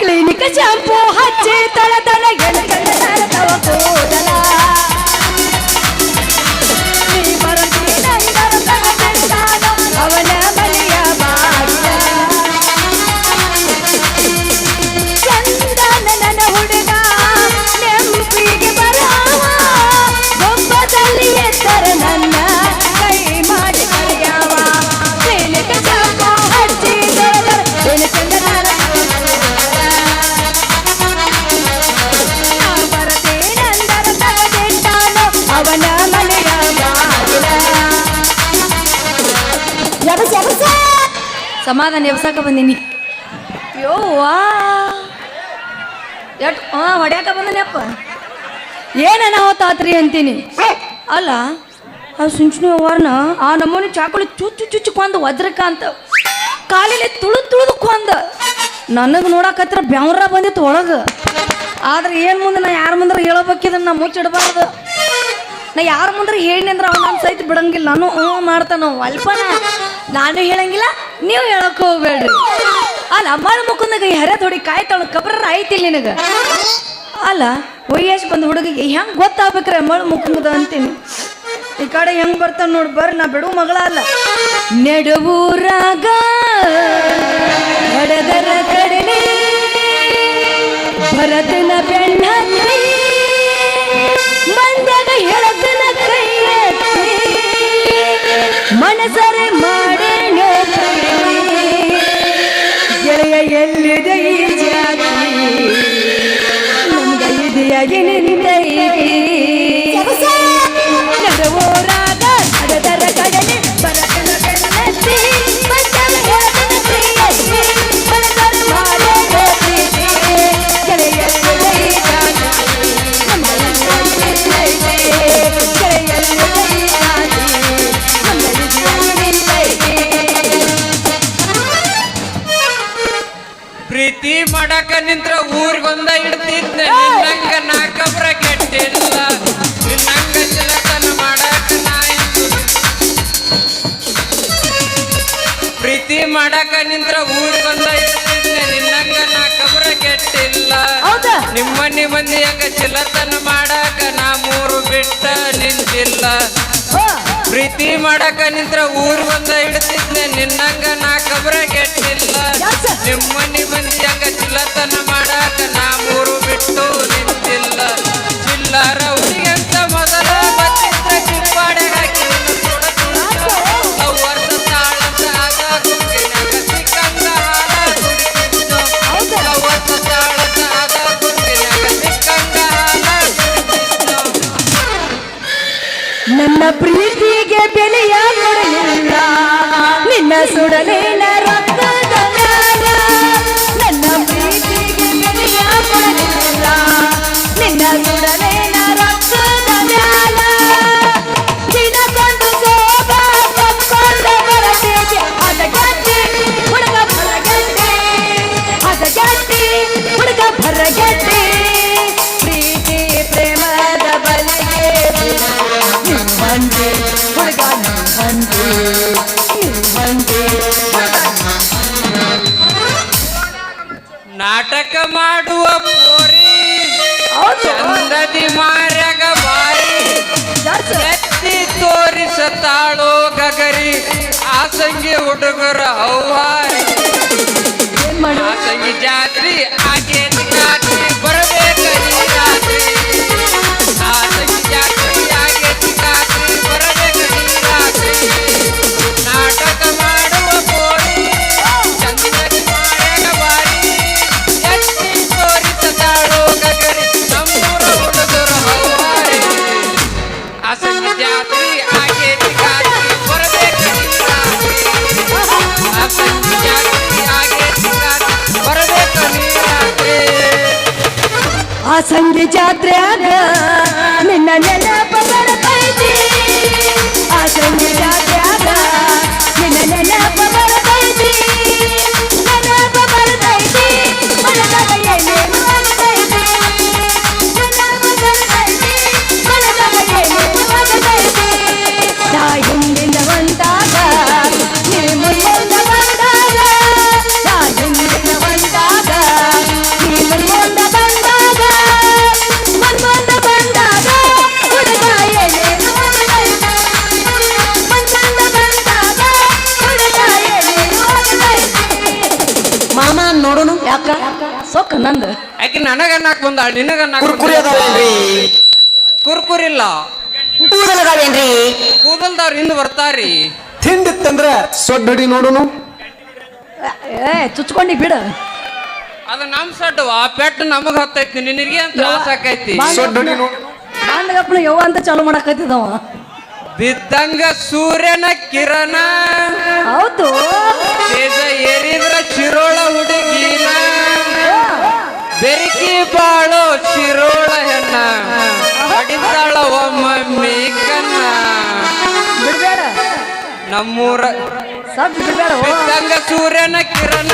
Clinic shampoo ಹಚ್ಚಿ ತಳ ತಳ ಸಮಾಧಾನ ಎಬ್ಸಾಕ ಬಂದೀನಿ. ಯೋವಾ ಎಟ್ ಹಾ ಹೊಡ್ಯಾಕ ಬಂದನಪ್ಪ ಏನ ಹೋತಾತ್ರಿ ಅಂತೀನಿ. ಅಲ್ಲ, ಆ ಸುಂಚನಿ ಅವ್ವಾರನ ಆ ನಮ್ಮನೆ ಚಾಕುಳಿ ಚುಚ್ಚು ಚುಚ್ಚು ಕೊಂದ ವಜ್ರಕ ಅಂತ ಕಾಲಿಲಿ ತುಳು ತುಳಿದು ಕೊಂದ. ನನಗೆ ನೋಡಕತ್ರ ಬೆವರ ಬಂದಿತ್ತು ಒಳಗೆ. ಆದ್ರೆ ಏನು ಮುಂದೆ ನಾ ಯಾರ ಮುಂದ್ರೆ ಹೇಳಬೇಕಿದ್ರೆ ನಾ ಮುಚ್ಚಿಡಬಾರ್ದು. ನಾ ಯಾರ ಮುಂದ್ರೆ ಹೇಳಿ ಅಂದ್ರೆ ಅವ್ನು ಸಹಿತ ಬಿಡಂಗಿಲ್ಲ. ನಾನು ಹ್ಞೂ ಮಾಡ್ತಾನ ಅಲ್ಪನ. ನಾನು ಹೇಳಂಗಿಲ್ಲ, ನೀವು ಹೇಳಕ್ ಹೋಗ್ಬೇಡ್ರಿ. ಅಲ್ಲ ಅಮ್ಮಳ ಮುಖಂದಾಗ ಹೆರೆ ತೊಡಿ ಕಾಯಿ ತೊಳ ಕಬ್ರ ಐತಿ ನಿನಗೆ? ಅಲ್ಲ, ವಯಸ್ಸು ಬಂದ ಹುಡುಗಿಗೆ ಹೆಂಗ್ ಗೊತ್ತಾಗ್ಬೇಕ್ರಿ ಅಮ್ಮಳ ಮುಖಂಗದ ಅಂತೀನಿ. ಈ ಕಡೆ ಹೆಂಗ್ ಬರ್ತಾನ ನೋಡಿ, ಬರ್ರಿ, ನಾ ಬಿಡು ಮಗಳ ಅಲ್ಲ. ನೆಡವೂರಾಗ ನಡೆದರ ಕಡಲೆ ಭರತನ ಬೆಣ್ಣ ಮಂದಾಗ ಹೇಳದನ ಕೈ ಮನಸರೆ ಮಾಡೇನೋ ನಮ್ಗ ಮಾಡಕ ನಿಂತ್ರ ಊರ್ ಬಂದ ನಿನ್ನಂಗ ನಾ ಕಬ್ರ ಕೆಟ್ಟಿಲ್ಲ. ಹೌದಾ? ಮಂದಿ ಹಂಗ ಚಿಲತನ ಮಾಡಕ ನಾ ಮೂರು ಬಿಟ್ಟ ನಿಂತಿಲ್ಲ. ಪ್ರೀತಿ ಮಾಡಕ ನಿಂತ್ರ ಊರ್ ಬಂದ ಇಡ್ತಿದ್ನೆ. ನಿನ್ನಂಗ ನಾ ಕಬ್ರ ಕೆಟ್ಟಿಲ್ಲ. ನಿಮ್ಮನ್ನಿ ಮಂದಿ ಹಂಗ ಚಿಲ್ಲತನ ಮಾಡಕ ನಾ ಮೂರು ಬಿಟ್ಟು ನಿಂತಿಲ್ಲ. ಚಿಲ್ಲರ ಹುಡುಗಂತ ಮೊದಲ ಬತ್ತಿದ್ರ ಚಿಪ್ಪಾಡೆ ಹಾಕಿ ನನ್ನ ಪ್ರೀತಿಗೆ ಬೆಲೆಯ ಕೊಡಲಿಲ್ಲ. ನಿನ್ನ ಸುಡಲಿಲ್ಲ ನಾಕ್ ಬಂದ ನಿನಗ ನಾಕ್ ಕುರ್ಕುರಿ ಅದಾವೇನ್ರಿ? ಕೂದಲ್ ಅದಾವೇನ್ರಿ? ಕೂದಲ್ದವ್ರ ಹಿಂದ್ ಬರ್ತಾರಿ. ತಿಂಡಿತ್ತಂದ್ರ ಸೊಡ್ಡಡಿ ನೋಡುನು? ಏ ಚುಚ್ಕೊಂಡಿ ಬಿಡು. ಅದು ನಮ್ ಸಡ್ಡು ಆ ಪೆಟ್ಟು ನಮಗ್ ಹತ್ತೈತಿ ನಿನಗೆ ಅಂತ ತ್ರಾಸ ಆಕೈತಿ. ನೋಡು ಯವ್ವ ಅಂತ ಚಾಲು ಮಾಡಕತ್ತಿದವ. ಬಿದ್ದಂಗ ಸೂರ್ಯನ ಕಿರಣ. ಹೌದು. ತೇಜ ಏರಿದ್ರ ಚಿರೋಳ ಹುಡುಗಿನ. ಬೆರಿಕಿ ಬಾಳೋ ಚಿರೋಳ ಹೆಣ್ಣ ಹೊಡಿತಾಳ ಒಮ್ಮೊಮ್ಮೆ ಕನ್ನ ಬಿಡ್ಬೇಡ. ನಮ್ಮೂರ ಸಬ್ ಬಿಡ್ಬೇಡ. ಬಿದ್ದಂಗ ಸೂರ್ಯನ ಕಿರಣ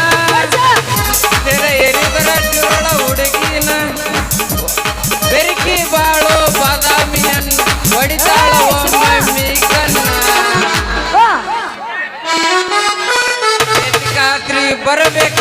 ತೆರೆ ಎರಿದರ ಚಿರೋಳ ಹುಡುಗಿನ. ಬೆರಿಕಿ ಬಾಳೋ ಬಾದಾಮಿ ಹೆಣ್ಣ ಹೊಡಿತಾಳ ಒಮ್ಮೊಮ್ಮೆ ಕನ್ನ ಬರಬೇಕ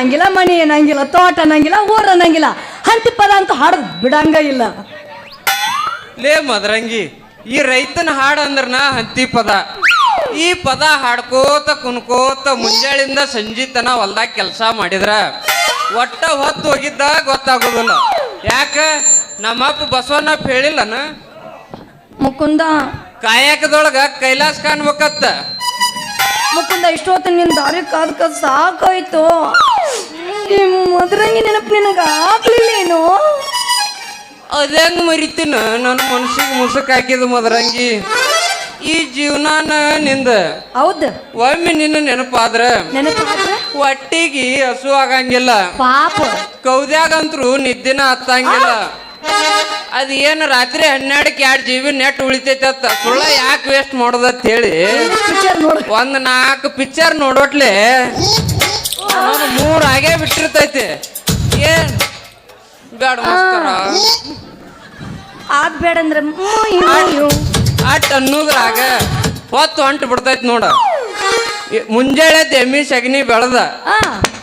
ಅನ್ನಂಗಿಲ್ಲ ಮನಿ ಅನ್ನಂಗಿಲ್ಲ ತೋಟ ಅನ್ನಂಗಿಲ್ಲ ಊರ ಅನ್ನಂಗಿಲ್ಲ. ಹಂತಿ ಪದ ಅಂತ ಹಾಡದ್ ಬಿಡಂಗ ಇಲ್ಲ. ಲೇ ಮದರಂಗಿ ಈ ರೈತನ ಹಾಡು ಅಂದ್ರನ ಹಂತಿ ಪದ. ಈ ಪದ ಹಾಡ್ಕೋತ ಕುನ್ಕೋತ ಮುಂಜಾಳಿಂದ ಸಂಜಿ ತನ ಹೊಲ್ದಾಗ ಕೆಲಸ ಮಾಡಿದ್ರ ಒಟ್ಟ ಹೊತ್ತು ಹೋಗಿದ್ದ ಗೊತ್ತಾಗೋದಿಲ್ಲ. ಯಾಕ? ನಮ್ಮಪ್ಪ ಬಸವಣ್ಣ ಹೇಳಿಲ್ಲನ? ಮುಕುಂದ. ಕಾಯಕದೊಳಗ ಕೈಲಾಸ ಕಾಣ್ಬೇಕತ್ತ. ಮುಕುಂದ ಇಷ್ಟೊತ್ತು ನಿನ್ ದಾರಿ ಕಾದ್ ಸಾಕಾಯ್ತು. ನಿಮ್ ಮದ್ರಂಗಿ ನೆನಪು ನಿನಗ ಆಗ್ಲಿಲ್ಲೇನು ಅದಂಗ ಮರಿತೀನ ನನ್ನ ಮನಸ್ಸಿಗೆ ಮುಸುಕ್ ಹಾಕಿದ ಮದರಂಗಿ. ಈ ಜೀವನಾನ ನಿಂದ ಹೌದು. ಒಮ್ಮೆ ನಿನ್ನ ನೆನಪಾದ್ರ ನೆನಪಾದ್ರೆ ಹೊಟ್ಟಿಗೆ ಹಸು ಆಗಂಗಿಲ್ಲ. ಪಾಪ. ಕೌದ್ಯಾಗಂತ್ರು ನಿದ್ದಿನ ಹತ್ತಂಗಿಲ್ಲ. ಅದ್ ಏನ್ ರಾತ್ರಿ ಹನ್ನೆರಡಕ್ಕೆ ಎರಡು ಜಿ ಬಿ ನೆಟ್ ಉಳಿತೈತೆ ಅತ್ತ. ಸುಳ್ಳ ಯಾಕೆ ವೇಸ್ಟ್ ಮಾಡೋದತ್ ಹೇಳಿ ಒಂದ್ ನಾಲ್ಕು ಪಿಕ್ಚರ್ ನೋಡೋಟ್ಲೆ ಮೂರ್ ಆಗೇ ಬಿಟ್ಟಿರ್ತೈತಿ. ಏನ್? ಬೇಡ ಆಗ್ಬೇಡಂದ್ರೆ ಆದ್ ಬೇಡ ಅಂದ್ರೆ ಅಟ್ ಅನ್ನೋದ್ರಾಗ ಹೊತ್ತು ಹೊಂಟು ಬಿಡ್ತೈತಿ ನೋಡ. ಮುಂಜಾನೆ ಎಮ್ಮಿ ಸಗಣಿ ಬೆಳೆದ.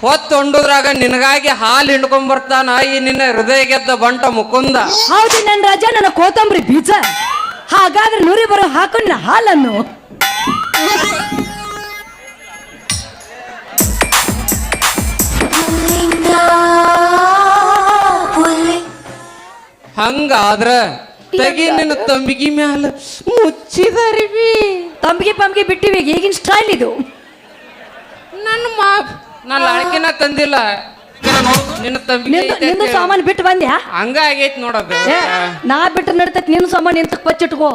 ಹೊತ್ತು ಹೊಂಡುದ್ರಾಗ ನಿನಗಾಗಿ ಹಾಲು ಹಿಂಡ್ಕೊಂಡ್ ಬರ್ತಾನ ಈ ನಿನ್ನ ಹೃದಯ ಗೆದ್ದ ಬಂಟ ಮುಕುಂದ. ಹೌದು ನನ್ನ ರಾಜ ನನ್ನ ಕೋತಂಬರಿ ಬೀಜ. ಹಾಗಾದ್ರೆ ನುರಿ ಬರೋ ಹಾಕೊಂಡ ಹಾಲನ್ನು ಹಂಗಾದ್ರ ತಗಿ ನಿನ್ನ ತಂಬಿಗಿ ಮ್ಯಾಲ ಮುಚ್ಚಿದರಿವಿ ತಂಬಿಗೆ ಪಂಬಿಗೆ ಬಿಟ್ಟಿವಿ ಈಗ ಈಗಿನ ಸ್ಟೈಲ್ ಇದು. ನನ್ನ ಮಾ ನಾನು ಲಾಳಕಿನ ತಂದಿಲ್ಲ. ನಿನ್ನ ತಂಬಿಗೆ ನಿಂದು ಐತೆ ಅಂತ ಸಾಮಾನು ಬಿಟ್ಟು ಬಂದ್ಯಾ? ಹಂಗ ಆಗೈತ್ ನೋಡದ ಏ ನಾ ಬಿಟ್ಟು ನಡ್ತೈತಿ ನಿನ್ನ ಸಾಮಾನು ಎಂತಕ್ ಬಚ್ಚಿಟ್ಕೋ?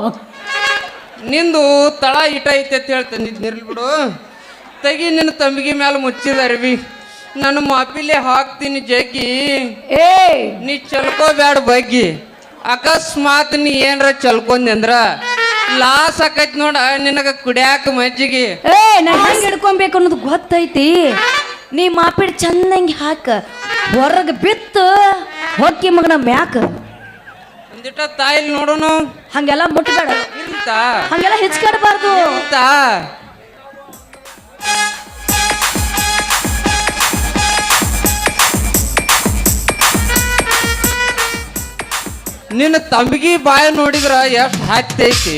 ನಿಂದು ತಳ ಇಟ ಐತೆ ಅಂತ ಹೇಳಿ ನಿರ್ಲ್ ಬಿಡು. ತಗಿ ನಿನ್ನ ತಂಬಿಗೆ ಮ್ಯಾಲ ಮುಚ್ಚಿದ ಅರಿವಿ. ನನ್ನ ಮಾಪಿಲೆ ಹಾಕ್ತೀನಿ ಜಗ್ಗಿ. ಏ ನೀ ಚಲ್ಕೋಬೇಡ ಬಗ್ಗಿ. ಅಕಸ್ಮಾತ್ ನೀ ಏನ್ರ ಚಲ್ಕೊಂಡಿ ಅಂದ್ರ ಲಾಸ್ ಆಕೈತಿ ನೋಡ ನಿನಗ ಕುಡ್ಯಾಕ ಮಜ್ಜಿಗೆ. ಏ ನಾ ಹೆಂಗ್ ಹಿಡ್ಕೊಬೇಕು ಅನ್ನೋದು ಗೊತ್ತೈತಿ. ನೀ ಮಾಪಿಡ್ ಚಂದಂಗಿ ಹಾಕ. ಹೊರಗೆ ಬಿತ್ತು ಹೊಕ್ಕಿ ಮಗನ ಮ್ಯಾಕ. ಒಂದಿಟ ತಾಯಿಲ್ ನೋಡೋನು. ಹಂಗೆಲ್ಲ ಮುಟ್ಬೇಡ. ಇಂತ. ಹಂಗೆಲ್ಲ ಹೆಚ್ಕಾಡಬಾರ್ದು. ನಿನ್ನ ತಂಬಿಗಿ ಬಾಯ ನೋಡಿದ್ರ ಎಷ್ಟು ಹತ್ತೈತಿ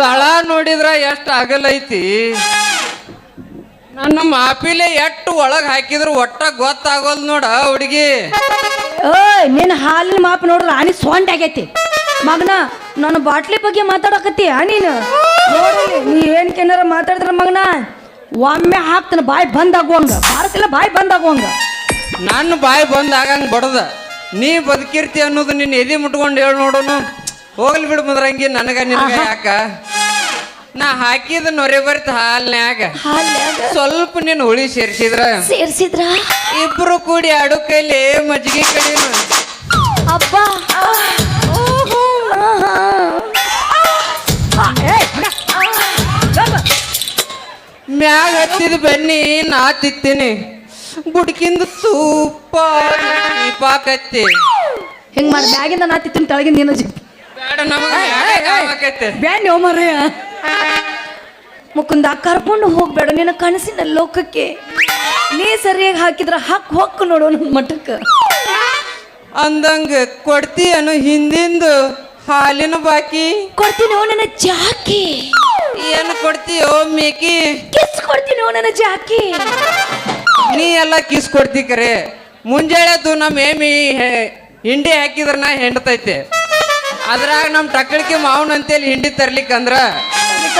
ತಳ ನೋಡಿದ್ರ ಎಷ್ಟು ಅಗಲೈತಿ ನನ್ನ ಮಾಪಿಲೆ ಎಷ್ಟು ಒಳಗ್ ಹಾಕಿದ್ರು ಒಟ್ಟ ಗೊತ್ತಾಗೋಲ್ ನೋಡ ಹುಡುಗಿ. ಓಯ್ ನಿನ್ನ ಹಾಲಿನ ಮಾಪ್ ನೋಡ್ರ ಆನಿ ಸೊಂಡ್ ಆಗೈತಿ. ಮಗನ ನನ್ನ ಬಾಟ್ಲಿ ಬಗ್ಗೆ ಮಾತಾಡಕತ್ತಿ ನೀನು? ನೋಡಲಿ ನೀ ಏನ್ ಕೆನಾರ ಮಾತಾಡಿದ್ರ ಮಗನ? ಒಮ್ಮೆ ಹಾಕ್ತಾನ ಬಾಯಿ ಬಂದ್ ಆಗುವಂಗ. ಬಾರಸಿಲ್ಲ ಬಾಯಿ ಬಂದ್ ಆಗುವಂಗ. ನನ್ನ ಬಾಯಿ ಬಂದ್ ಆಗಂಗ್ ಬಡದ. ನೀ ಬದುಕಿರ್ತಿ ಅನ್ನೋದು ನಿನ್ನ ಎದಿ ಮುಟ್ಕೊಂಡು ಹೇಳಿ ನೋಡೋನು. ಹೋಗ್ಲಿ ಬಿಡು ಮುದ್ರಂಗಿ ನನಗ ನಿನಗ ಯಾಕ? ನಾ ಹಾಕಿದ ನೊರೆ ಬರ್ತ ಹಾಲ್ನ್ಯಾಗ. ಸ್ವಲ್ಪ ನೀನು ಹುಳಿ ಸೇರ್ಸಿದ್ರ? ಸೇರ್ಸಿದ್ರ? ಇಬ್ರು ಕೂಡಿ ಆಡು ಕೈಲಿ ಮಜ್ಜಿಗೆ ಕಡಿನು. ಮ್ಯಾಗ ಹತ್ತಿದ ಬನ್ನಿ ನಾ ತಿತ್ತೀನಿ. ಬುಡ್ಕಿಂದ ಸೂಪ ಪಾಕತ್ತೆ ಹಿಂಗ್ ಮಾಡಿ ಬ್ಯಾಗಿಂದ ನಾ ತಿಂತೀನಿ ತೆಳಗಿಂದ ಜಿ ಬೇಡ ನಮಗೆ ಆಕೈತೆ ಬ್ಯಾನ್ ಮರಯ್ಯ ಮುಕುಂದ ಕರ್ಕೊಂಡು ಹೋಗ್ಬೇಡ ನಿನ್ನ ಕನಸಿನ ಲೋಕಕ್ಕೆ. ನೀ ಸರಿಯಾಗಿ ಹಾಕಿದ್ರ ಹಾಕ್ ಹೊಕ್ಕು ನೋಡು ನನ್ನ ಮಠಕ್ಕೆ. ಅಂದಂಗ ಕೊಡ್ತೀಯನು ಹಿಂದಿಂದು ಹಾಲಿನ ಬಾಕಿ. ಕೊಡ್ತೀನಿ ನನ್ನ ಜಾಕಿ. ಏನು ಕೊಡ್ತೀಯೋ ಮೇಕಿ. ಕಿಸ್ ಕೊಡ್ತೀನಿ ನನ್ನ ಜಾಕಿ. ನೀ ಎಲ್ಲ ಕಿಸ್ ಕೊಡ್ತಿ ಮುಂಜಾನೆದ್ದು ನಮ್ಮ ಏಮಿ ಹಿಂಡಿ ಹಾಕಿದ್ರ ನಾ ಹೆಂಡತೈತೆ. ಅದ್ರಾಗ ನಮ್ಮ ಟಕ್ಕಳಿಕೆ ಮಾವನ ಅಂತೇಳಿ ಹಿಂಡಿ ತರ್ಲಿಕ್ಕಂದ್ರ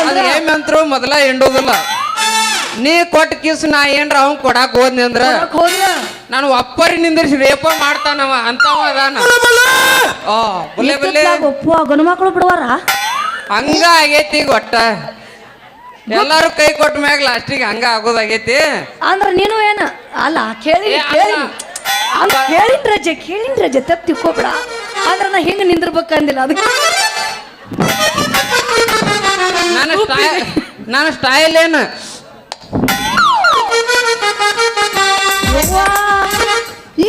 ಅದ್ರ ಏಮಿ ಅಂತರೂ ಮೊದಲ ಹಿಂಡೋದಿಲ್ಲ. ನೀ ಕೊಟ್ಟ ಕಿಸ್ ನಾ ಏನ್ರ ಅವ್ನ್ ಕೊಡಾಕ್ ಹೋದ್ನಿ ಅಂದ್ರ ನಾನು ಒಪ್ಪರಿ ನಿಂದಿರ್ಸಿ ರೇಪ ಮಾಡ್ತಾನವ ಅಂತವ ಅದಾನ. ಓ ಗಂಡು ಮಕ್ಕಳು ಬಿಡುವಾರ? ಹಂಗ ಆಗೈತಿ ಈಗ ಒಟ್ಟ ಎಲ್ಲಾರು ಕೈ ಕೊಟ್ಟ ಮ್ಯಾಗ ಲಾಸ್ಟಿಗೆ ಹಂಗ ಆಗೋದಾಗೈತಿ? ಅಂದ್ರ ನೀನು ಏನ ಅಲ್ಲ ಕೇಳಿ ಏ, ಕೇಳಿ ಅಲ್ಲ. ಅಲ್ಲ ಕೇಳಿನ ರಜೆ ಕೇಳಿನ ರಜೆ ತಪ್ಪು ತಿಕ್ಕೋಬೇಡ ಆದ್ರ ನಾ ಹೆಂಗ ನಿಂದಿರ್ಬೇಕಂದಿಲ್ಲ ಅದಕ್ಕೆ. ನನ್ನ ಸ್ಟೈಲ್ ನನ್ನ ಸ್ಟೈಲ್ ಏನು? ಯವ್ವಾ,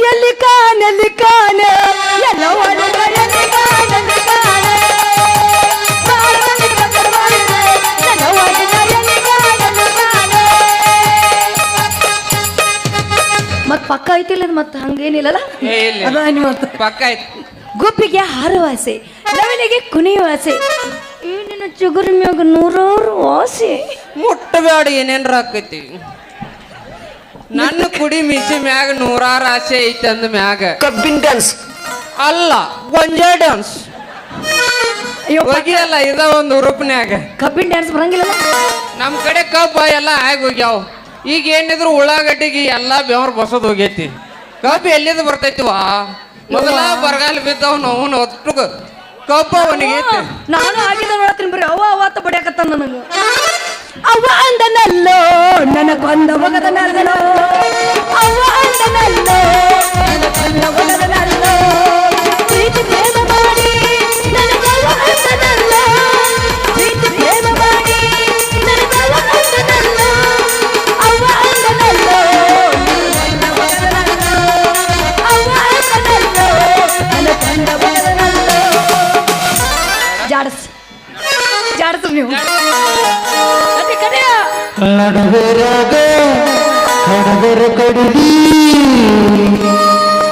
ಎಲ್ಲಿ ಕಾಣ ಎಲ್ಲಿ ಕಾಣ? ಎಲ್ಲ ಒಳಗ ಎಲ್ಲಿ ಐತಿಲ್ಲ ಮತ್ತೆ ಮತ್ ಹಂಗೇನಿಲ್ಲಲ್ಲ. ಅದ ಮತ್ತ. ಪಕ್ಕ ಐತಿ ಗುಬ್ಬಿಗೆ ಹಾರವಾಸೆ ಆಸೆ ಈ ನಿನ್ನ ಚುಗುರಿ ಮ್ಯಾಗ ನೂರಾರು ಆಸೆ ಮುಟ್ಟಬೇಡ ಏನೇನ್ರ ಆಕೈತಿ? ನನ್ನ ಕುಡಿ ಮಿಸಿ ಮ್ಯಾಗ ನೂರಾರು ಆಸೆ ಐತಿ ಅಂದ ಮ್ಯಾಗ. ಕಬ್ಬಿನ ಡ್ಯಾನ್ಸ್ ಅಲ್ಲ ಗೊಂಜಾ ಡ್ಯಾನ್ಸ್ ಅಯ್ಯೋ ಹೋಗಿಯಲ್ಲ ಇದ ಒಂದು ರೂಪನ್ಯಾಗ ಕಬ್ಬಿನ ಡ್ಯಾನ್ಸ್ ಬರಂಗಿಲ್ಲ ನಮ್ಮ ಕಡೆ ಕಬ್ಬ ಎಲ್ಲ ಆಗಿ ಹೋಗ್ಯಾವ. ಈಗ ಏನಿದ್ರು ಉಳ್ಳಾಗಡ್ಡಿಗೆ ಎಲ್ಲ ಬೆವರ್ ಬಸದ್ ಹೋಗೈತಿ. ಕಬ್ಬು ಬರ್ತೈತಿ ವಾ? ಮೊದಲ ಬರಗಾಲ ಬಿದ್ದವನು ಅವನು ಒಟ್ಟು ಕಬ್ಬ ಅವನಿಗೈತಿ ನಾನು ಆಗಿದ ನೋಡತ್ತೀನಿ ಬರೀ ಅವ್ವ ಅವ್ವ ಅಂತ ಬಡಿಯಾಕತ್ತ ನನಗೆ. ಅವ್ವ ಅಂದನಲ್ಲೋ ನನಗೆ ಕೊಂದ ಮಗದನಲ್ಲೋ ಅವ್ವ ಅಂದನಲ್ಲೋ ನನ್ನ ಕೊಂದ ಮಗದನಲ್ಲೋ ಪ್ರೀತಿ ಪ್ರೇಮ ನೀವು. ನಡುವೆರಾಗ ಹಡಗರ ಕಡಿದಿ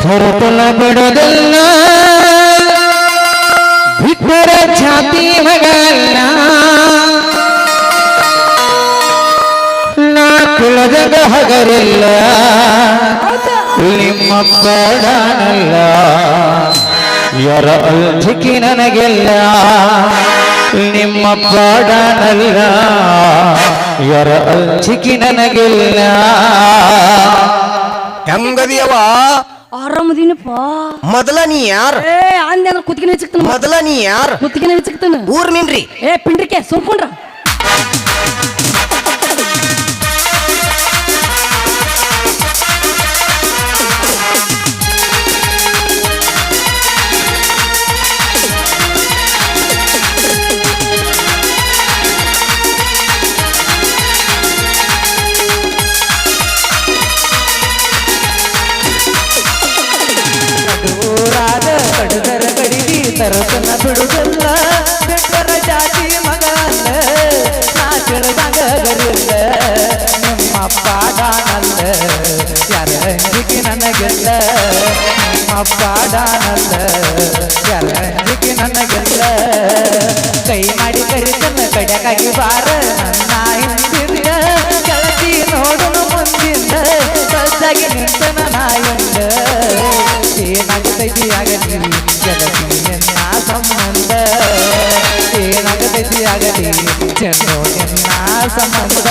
ಥರತನ ಬಡದಲ್ಲ ಬಿಟ್ಟರ ಛಾತಿ ಮಗಲ್ಲ. ನಾ ಕುಲದ ಹಗರಿಲ್ಲ. ನಿಮ್ಮ ಪಾಡನಲ್ಲ ಯಾರ ಅಲ್ಧಿಕಿ ನನಗೆಲ್ಲ. ನಿಮ್ಮ ಪಾಡನಲ್ಲ. ಯಾರ ಅಲ್ಧಿಕಿ ನನಗಿಲ್ಲ. ಹೆಂಗದಿಯವ ಆರಾಮದೀನಪ್ಪ. ಮೊದಲ ನೀ ಯಾರ? ಏ ಅಂದೆ ಅಂದ್ರೆ ಕುತ್ತಿಗೆ ಹೆಚ್ಚಕ್ತಾನ ಮೊದಲ ನೀ ಯಾರ್? ಕುತ್ತಿಗೆ ಹೆಚ್ಚಕ್ತಾನ ಊರ್ ನಿನ್ರಿ. ಏ ಪಿಂಡ್ರಿಕೆ ಸುಮ್ಕೊಂಡ್ರ. ನನಗೆಲ್ಲ ನನಗೆಲ್ಲ. ಕೈ ಮಾಡಿ ಕರಿತನ ಕಡೆಗಾಗಿ ಬಾರ, ನನ್ನ ಹಿಂದಿರಿಯ. ಕೆಳತಿ ನೋಡುನು ಮುಂದಿಂದ ಸಜ್ಜಾಗಿ ನಿಂತನ ನಾಯಂದ. ಏನಾಗತೈತಿ ಆಗಲಿ ಗೆಳತಿ ಎನ್ನ ಸಂಬಂಧ. ಏನಾಗತೈತಿ ಆಗಲಿ ಚೆನ್ನು ಎನ್ನ ಸಂಬಂಧ.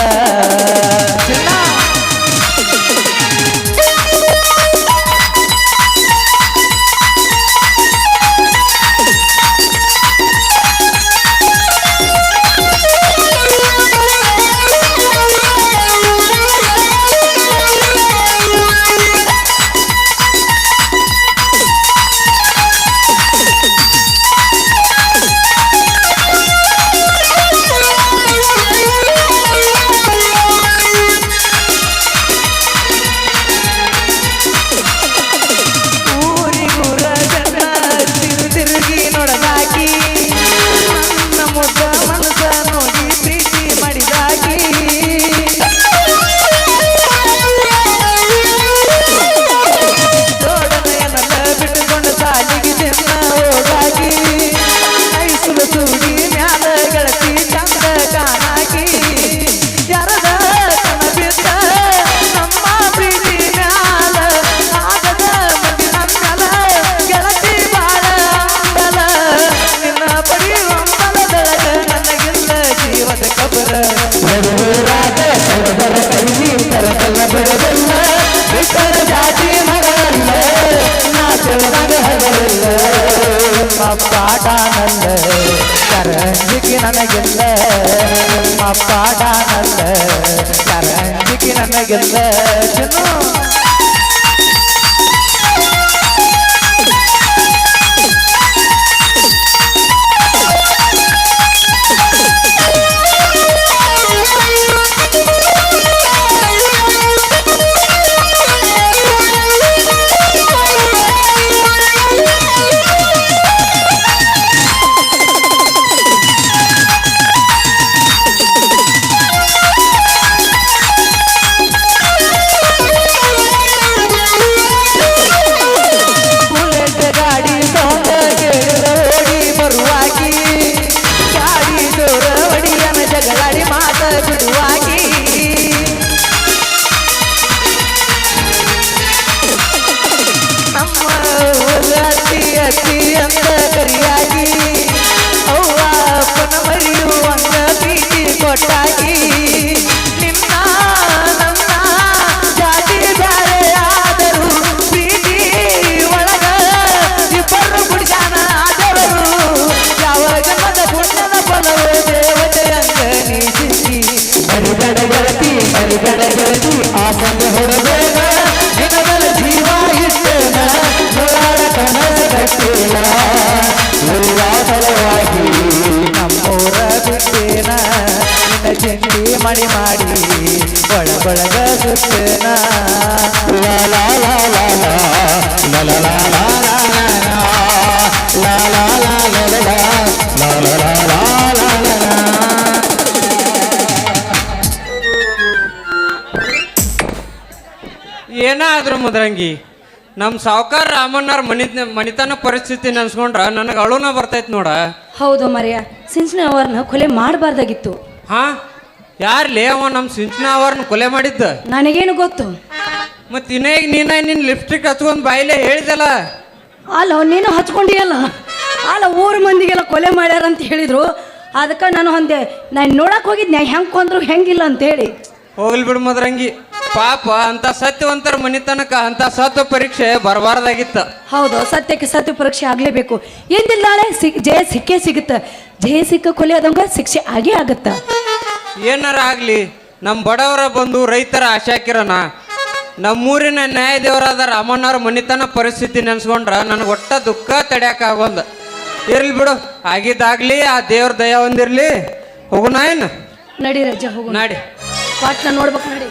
ಪಾಡಾನಲ್ಲ ಕರಂಜಿಗೆ ನನಗಿಲ್ಲ. ನಿಮ್ಮ ಪಾಡಾನಲ್ಲ ಕರಂಜಿಗೆ ನನಗಿಲ್ಲ. ಜನ ಏನಾದ್ರು ಮುದ್ರಂಗಿ ನಮ್ಮ ಸಾವುಕಾರ ರಾಮಣ್ಣವ್ರ ಮನಿ ಮನಿತನ ಪರಿಸ್ಥಿತಿ ನೆನ್ಸ್ಕೊಂಡ್ರ ನನಗೆ ಅಳುನ ಬರ್ತೈತ್ ನೋಡ. ಹೌದು ಮರ್ಯ ಸಿಂಚನ ಅವ್ರನ್ನ ಕೊಲೆ ಮಾಡಬಾರ್ದಾಗಿತ್ತು. ಹಾ? ಯಾರ್ಲೇ ಲೇವ ನಮ್ಮ ಸಿಂಚನ ಅವ್ರನ್ನ ಕೊಲೆ ಮಾಡಿದ್ದ? ನನಗೇನು ಗೊತ್ತು? ಮತ್ತೆ ಇನ್ನೇಗ ನೀನ ನಿನ್ನ ಲಿಪ್ಸ್ಟಿಕ್ ಹಚ್ಕೊಂಡು ಬಾಯಿಲೆ ಹೇಳಿದಲ್ಲ? ಅಲ್ಲ ನೀನು ಹಚ್ಕೊಂಡಿಯಲ್ಲ. ಅಲ್ಲ ಊರ ಮಂದಿಗೆಲ್ಲ ಕೊಲೆ ಮಾಡ್ಯಾರ ಅಂತ ಹೇಳಿದ್ರು. ಅದಕ್ಕೆ ನಾನು ಅಂದೆ ನಾನು ನೋಡಕ್ ಹೋಗಿದ್ನೆ ಹೆಂಗೆ ಕೊಂದ್ರು ಹೆಂಗಿಲ್ಲ ಅಂತ ಹೇಳಿ ಹೋಗ್ಲಿ ಬಿಡು ಮದ್ರಂಗಿ. ಪಾಪ ಅಂತ ಸತ್ಯವಂತರ ಮನಿತನಕ ಅಂತ ಸತ್ವ ಪರೀಕ್ಷೆ ಬರಬಾರ್ದಾಗಿತ್ತ. ಹೌದು ಸತ್ಯಕ್ಕೆ ಸತ್ಯ ಪರೀಕ್ಷೆ ಆಗಲೇಬೇಕು. ಸಿಕ್ ಜಯ ಸಿಕ್ಕೇ ಸಿಗುತ್ತೆ. ಜಯ ಸಿಕ್ಕ ಕೊಲೆ ಆದಂಗ ಶಿಕ್ಷೆ ಆಗೇ ಆಗತ್ತ. ಏನಾರ ಆಗಲಿ ನಮ್ಮ ಬಡವರ ಬಂದು ರೈತರ ಆಶಾಕಿರಣ. ನಮ್ಮೂರಿನ ನ್ಯಾಯದೇವರಾದ ರಾಮಣ್ಣವ್ರ ಮನಿತನ ಪರಿಸ್ಥಿತಿ ನೆನ್ಸ್ಕೊಂಡ್ರ ನನಗೆ ಒಟ್ಟ ದುಃಖ ತಡ್ಯಾಕ ಆಗೋಲ್ದ ಇರ್ಲಿ ಬಿಡು ಆಗಿದ್ದಾಗಲಿ ಆ ದೇವ್ರ ದಯ ಒಂದಿರ್ಲಿ. ಹೋಗೋಣ ಏನು ನಡಿ ರಜಾ ಹೋಗು. ನಾಡಿ. ಪಾಟ್ನ ನೋಡ್ಬೇಕು ನಡಿ.